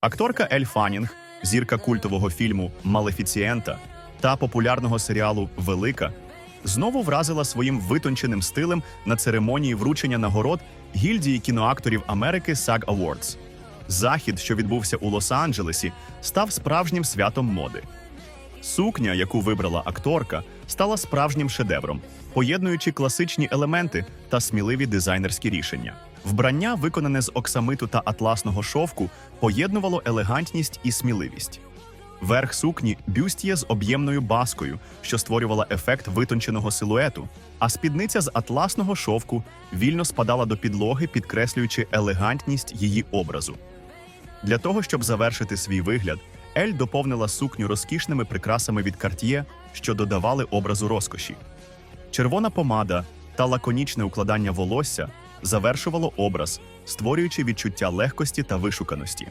Акторка Ель Фанінг, зірка культового фільму Малефіцієнта та популярного серіалу Велика, знову вразила своїм витонченим стилем на церемонії вручення нагород гільдії кіноакторів Америки SAG Awards. Захід, що відбувся у Лос-Анджелесі, став справжнім святом моди. Сукня, яку вибрала акторка, стала справжнім шедевром, поєднуючи класичні елементи та сміливі дизайнерські рішення. Вбрання, виконане з оксамиту та атласного шовку, поєднувало елегантність і сміливість. Верх сукні бюстіє з об'ємною баскою, що створювала ефект витонченого силуету, а спідниця з атласного шовку вільно спадала до підлоги, підкреслюючи елегантність її образу. Для того, щоб завершити свій вигляд, Ель доповнила сукню розкішними прикрасами від Cartier, що додавали образу розкоші. Червона помада та лаконічне укладання волосся завершувало образ, створюючи відчуття легкості та вишуканості.